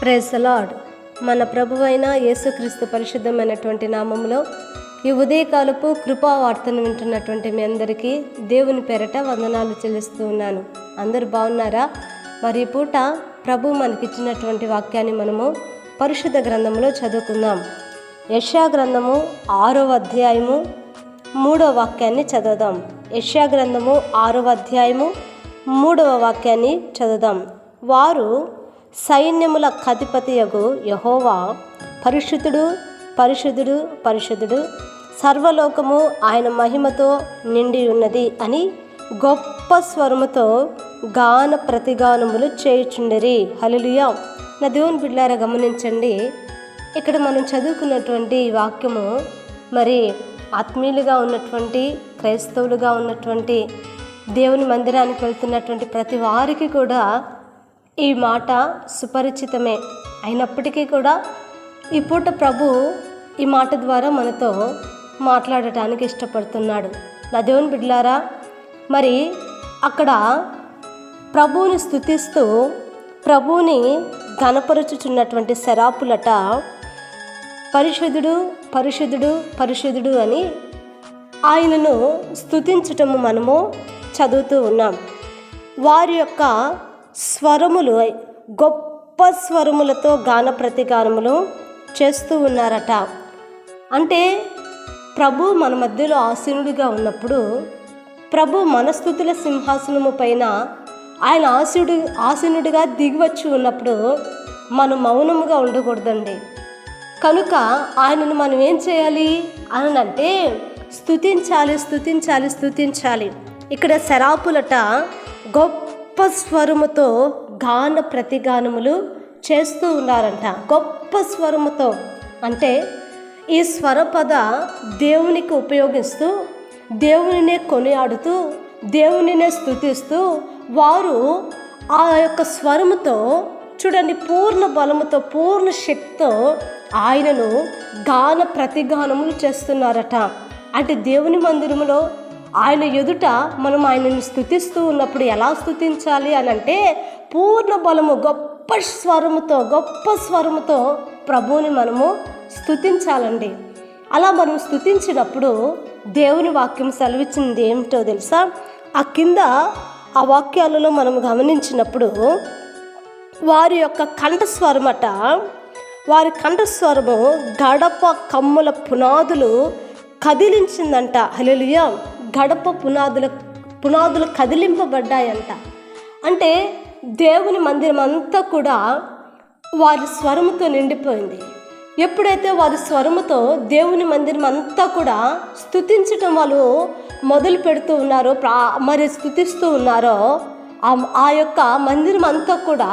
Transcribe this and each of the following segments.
Praise lord మన ప్రభువైన యేసుక్రీస్తు పరిశుద్ధమైనటువంటి నామంలో ఈ ఉదయకాలపు కృపా వార్తను వింటున్నటువంటి మీ అందరికీ దేవుని పేరట వందనాలు చెల్లిస్తూ ఉన్నాను. అందరూ బాగున్నారా? మరి పూట ప్రభు మనకిచ్చినటువంటి వాక్యాన్ని మనము పరిశుద్ధ గ్రంథంలో చదువుకుందాం. యశా గ్రంథము ఆరో అధ్యాయము మూడవ వాక్యాన్ని చదువుదాం. యశా గ్రంథము ఆరవ అధ్యాయము మూడవ వాక్యాన్ని చదువుదాం. వారు సైన్యముల కధిపతియగు యహోవా పరిశుద్ధుడు పరిశుద్ధుడు పరిశుద్ధుడు సర్వలోకము ఆయన మహిమతో నిండి ఉన్నది అని గొప్ప స్వరముతో గాన ప్రతిగానములు చేయుచుండరి. హల్లెలూయా. నా దేవుని బిడ్డారా గమనించండి. ఇక్కడ మనం చదువుకున్నటువంటి వాక్యము మరి ఆత్మీయులుగా ఉన్నటువంటి క్రైస్తవులుగా ఉన్నటువంటి దేవుని మందిరానికి వెళ్తున్నటువంటి ప్రతి వారికి కూడా ఈ మాట సుపరిచితమే. అయినప్పటికీ కూడా ఈ పూట ప్రభు ఈ మాట ద్వారా మనతో మాట్లాడటానికి ఇష్టపడుతున్నాడు. నా దేవుని బిడ్లారా మరి అక్కడ ప్రభువుని స్థుతిస్తూ ప్రభువుని ఘనపరుచుచున్నటువంటి శరాపులట పరిశుద్ధుడు పరిశుద్ధుడు పరిశుద్ధుడు అని ఆయనను స్థుతించటము మనము చదువుతూ ఉన్నాం. వారి యొక్క స్వరములు గొప్ప స్వరములతో గాన ప్రతిగానములు చేస్తూ ఉన్నారట. అంటే ప్రభు మన మధ్యలో ఆసీనుడిగా ఉన్నప్పుడు ప్రభు మనస్థుతుల సింహాసనము పైన ఆయన ఆసీనుడు ఆసీనుడిగా దిగివచ్చి ఉన్నప్పుడు మనం మౌనముగా ఉండకూడదండి. కనుక ఆయనను మనం ఏం చేయాలి? అని అంటే స్థుతించాలి స్థుతించాలి స్థుతించాలి ఇక్కడ శరాపులట గొప్ప స్వరముతో గాన ప్రతిగానములు చేస్తూ ఉన్నారంట. గొప్ప స్వరముతో అంటే ఈ స్వరపద దేవునికి ఉపయోగిస్తూ దేవునినే కొనియాడుతూ దేవునినే స్థుతిస్తూ వారు ఆ యొక్క స్వరముతో చూడండి పూర్ణ బలముతో పూర్ణ శక్తితో ఆయనను గాన ప్రతిగానములు చేస్తున్నారట. అంటే దేవుని మందిరములో ఆయన ఎదుట మనం ఆయనను స్థుతిస్తూ ఉన్నప్పుడు ఎలా స్థుతించాలి అని అంటే పూర్ణ బలము గొప్ప స్వరముతో గొప్ప స్వరముతో ప్రభువుని మనము స్థుతించాలండి. అలా మనం స్థుతించినప్పుడు దేవుని వాక్యం సెలవిచ్చింది ఏమిటో తెలుసా? ఆ కింద ఆ వాక్యాలలో మనం గమనించినప్పుడు వారి యొక్క కంఠస్వరమట వారి కంఠస్వరము గడప కమ్ముల పునాదులు కదిలించిందంట. హలెలుయ గడప పునాదుల పునాదులు కదిలింపబడ్డాయంట. అంటే దేవుని మందిరం అంతా కూడా వారి స్వరముతో నిండిపోయింది. ఎప్పుడైతే వారి స్వరముతో దేవుని మందిరం అంతా కూడా స్థుతించటం వాళ్ళు మొదలు పెడుతూ ఉన్నారో ప్రా మరి స్థుతిస్తూ ఉన్నారో ఆ యొక్క మందిరం అంతా కూడా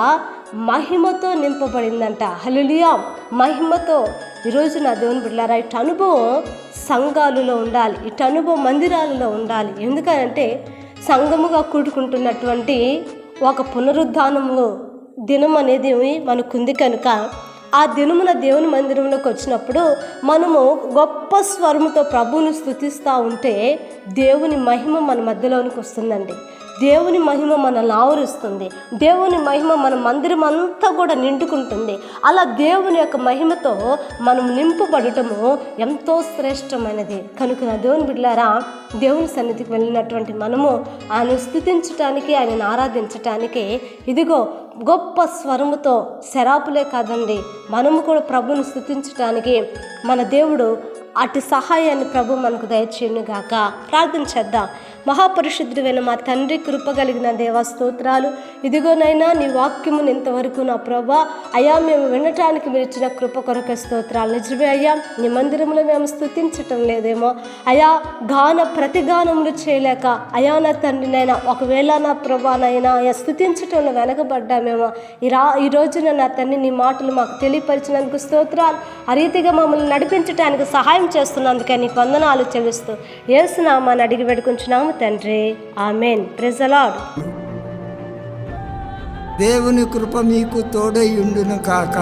మహిమతో నింపబడిందంట. హలులియా మహిమతో ఈరోజు నా దేవుని బిడ్డారా ఇటు అనుభవం సంఘాలలో ఉండాలి ఇటు అనుభవం మందిరాలలో ఉండాలి. ఎందుకనంటే సంఘముగా కూడుకుంటున్నటువంటి ఒక పునరుద్ధానము దినం అనేది మనకుంది కనుక ఆ దినమున దేవుని మందిరంలోకి వచ్చినప్పుడు మనము గొప్ప స్వరముతో ప్రభువును స్థుతిస్తూ ఉంటే దేవుని మహిమ మన మధ్యలోనికి వస్తుందండి. దేవుని మహిమ మనల్ని ఆవరిస్తుంది దేవుని మహిమ మన మందిరం అంతా కూడా నిండుకుంటుంది. అలా దేవుని యొక్క మహిమతో మనం నింపబడటము ఎంతో శ్రేష్టమైనది. కనుక నా దేవుని బిడ్డారా దేవుని సన్నిధికి వెళ్ళినటువంటి మనము ఆయన స్థుతించటానికి ఆయనను ఆరాధించటానికి ఇదిగో గొప్ప స్వరముతో శరాపులే కాదండి మనము కూడా ప్రభుని స్థుతించటానికి మన దేవుడు అటు సహాయాన్ని ప్రభు మనకు దయచేయను గాక ప్రార్థన చేద్దాం. మహాపరిశుద్ధుడైన మా తండ్రి కృప కలిగిన దేవా స్తోత్రాలు. ఇదిగోనైనా నీ వాక్యమును ఇంతవరకు నా ప్రభా. అయా మేము వినటానికి మీరు ఇచ్చిన కృప కొరక స్తోత్రాలు. నిజమే అయ్యా నీ మందిరంలో మేము స్థుతించటం లేదేమో. అయా గాన ప్రతిగానములు చేయలేక అయా నా తండ్రినైనా ఒకవేళ నా ప్రభానైనా అయా స్థుతించటంలో వెనకబడ్డామేమో. ఈ రా ఈ రోజున నా తండ్రి నీ మాటలు మాకు తెలియపరిచినందుకు స్తోత్రాలు. ఆ రీతిగా మమ్మల్ని నడిపించడానికి సహాయం చేస్తున్నందుకే నీకు వందనాలు చెల్లిస్తూ ఏసునామాని అడిగి పెడుకుంటున్నాము తండ్రి. ఆమెన్. ప్రెజలాడ్ దేవుని కృప మీకు తోడై ఉండును కాక.